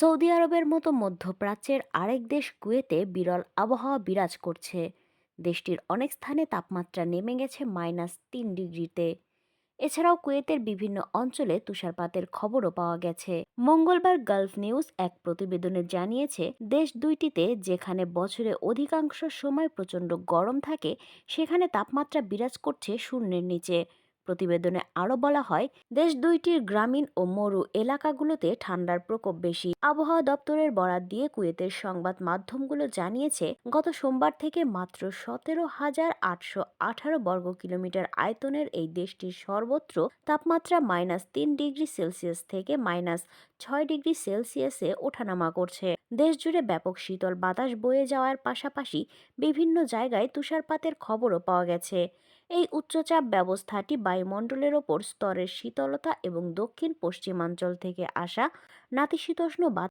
Saudi আরবের মতো মধ্যপ্রাচ্যের আরেক দেশ কুয়েতে বিরল আবহাওয়া বিরাজ করছে। দেশটির অনেক স্থানে তাপমাত্রা নেমে গেছে মাইনাস তিন ডিগ্রিতে। এছাড়াও কুয়েতের বিভিন্ন অঞ্চলে তুষারপাতের খবরও পাওয়া গেছে। মঙ্গলবার গালফ নিউজ এক প্রতিবেদনে জানিয়েছে, দেশ দুইটিতে যেখানে বছরে অধিকাংশ সময় প্রচণ্ড গরম থাকে, সেখানে তাপমাত্রা বিরাজ করছে শূন্যের নিচে। প্রতিবেদনে আরও বলা হয়, দেশ দুইটির গ্রামীণ ও মরু এলাকাগুলোতে ঠান্ডার প্রকোপ বেশি। আবহাওয়া দপ্তরের বরাত দিয়ে কুয়েতের সংবাদ মাধ্যমগুলো জানিয়েছে, গত সোমবার থেকে মাত্র সতেরো হাজার আটশো আঠারো বর্গ কিলোমিটার আয়তনের এই দেশটির সর্বত্র তাপমাত্রা মাইনাস তিন ডিগ্রি সেলসিয়াস থেকে মাইনাস ছয় ডিগ্রি সেলসিয়াসে ওঠানামা করছে। দেশ জুড়ে ব্যাপক শীতল বাতাস বয়ে যাওয়ার পাশাপাশি বিভিন্ন জায়গায় তুষারপাতের খবরও পাওয়া গেছে। এই উচ্চচাপ ব্যবস্থাটি বায়ুমণ্ডলের ওপর স্তরের শীতলতা এবং দক্ষিণ পশ্চিমাঞ্চল থেকে আসা নাতিশীতোষ্ণ বাতাস